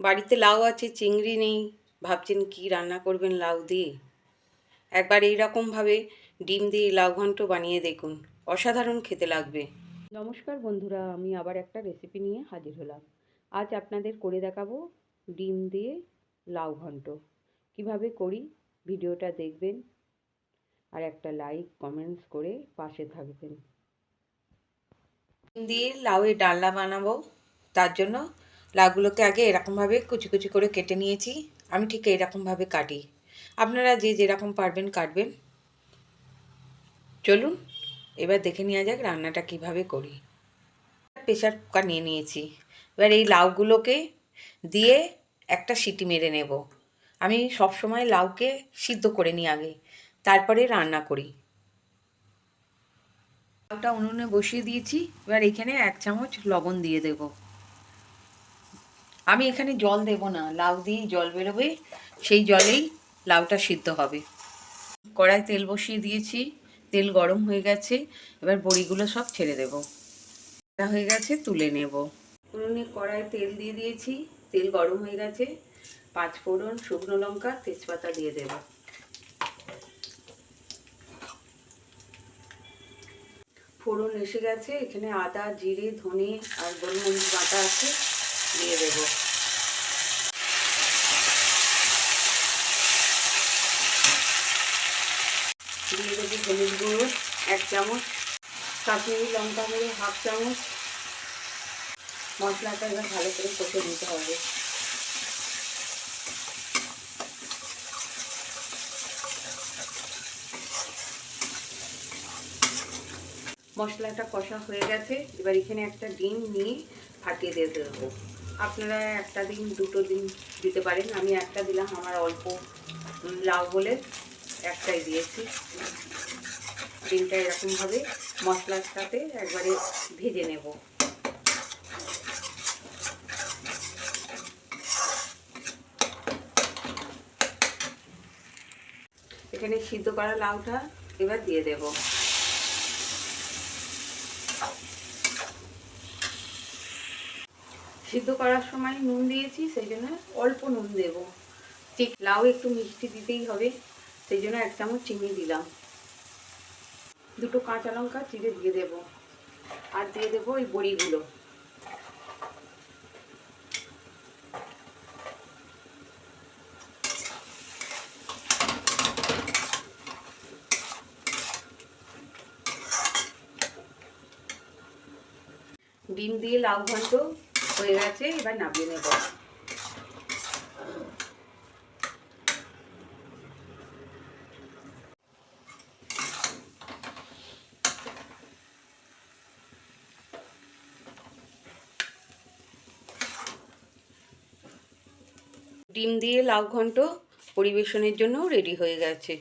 বাড়িতে লাউ আছে চিংড়ি নেই। ভাবছেন কি রান্না করবেন লাউ দিয়ে? একবার এই রকমভাবে ডিম দিয়ে লাউ ঘন্ট বানিয়ে দেখুন। অসাধারণ খেতে লাগবে। নমস্কার বন্ধুরা আমি আবার একটা রেসিপি নিয়ে হাজির হলাম। আজ আপনাদের করে দেখাবো ডিম দিয়ে লাউ ঘন্ট। কীভাবে করি ভিডিওটা দেখবেন আর একটা লাইক কমেন্টস করে পাশে থাকবেন। ডিম দিয়ে লাউয়ের ডালনা বানাবো। তার জন্য লাউগুলোকে আগে এরকমভাবে কুচি কুচি করে কেটে নিয়েছি। আমি ঠিক এরকমভাবে কাটি। আপনারা যে যেরকম পারবেন কাটবেন। চলুন, এবার দেখে নেওয়া যাক রান্নাটা কীভাবে করি। প্রেশার কুকার নিয়ে নিয়েছি। এবার এই লাউগুলোকে দিয়ে একটা সিটি মেরে নেব। আমি সবসময় লাউকে সিদ্ধ করে নিই আগে, তারপরে রান্না করি। লাউটা উনুনে বসিয়ে দিয়েছি। এবার এখানে এক চামচ লবণ দিয়ে দেব। আমি এখানে জল দেব না, লাউ দিয়েই জল বেরোবে, সেই জলেই লাউটা সিদ্ধ হবে। কড়াই তেল বসিয়ে দিয়েছি, তেল গরম হয়ে গেছে, এবার বড়িগুলো সব ছেড়ে দেব। এটা হয়ে গেছে, তুলে নেব। উনুনে কড়াই তেল দিয়ে দিয়েছি, তেল গরম হয়ে গেছে, পাঁচ ফোড়ন শুকনো লঙ্কা, তেজপাতা দিয়ে দেব। ফোড়ন এসে গেছে, এখানে আদা, জিরে, ধনে আর গোলমরিচ বাটা আছে। দিয়ে দেবো দিয়ে দেবো হলুদ গুঁড়ো, এক চামচ, কাশ্মীরি লঙ্কা গুঁড়ো, হাফ চামচ। মশলাটা এবার ভালো করে কষে নিতে হবে। মশলাটা কষা হয়ে গেছে, এবার এখানে একটা ডিম নিয়ে ফাটিয়ে দিয়ে দেবো। আপনারা একটা দিন, দুটো দিন দিতে পারেন। আমি একটা দিলাম, আমার অল্প লাউ বলে একটাই দিয়েছি। ডিমটা এরকমভাবে মশলার সাথে একবারে ভেজে নেব। এখানে সিদ্ধ করা লাউটা এবার দিয়ে দেব। সিদ্ধ করার সময় নুন দিয়েছি, সেই জন্য অল্প নুন দেব। ঠিক লাউ একটু মিষ্টি দিতেই হবে, সেই জন্য এক চামচ চিনি দিলাম। দুটো কাঁচা লঙ্কা চিড়ে দিয়ে দেব, আর দিয়ে দেবো ওই বড়িগুলো। ডিম দিয়ে লাউ ঘন্ট হয়ে গেছে এবার নামিয়ে নেব। ডিম দিয়ে লাউ ঘন্ট পরিবেশনের জন্য রেডি হয়ে গেছে।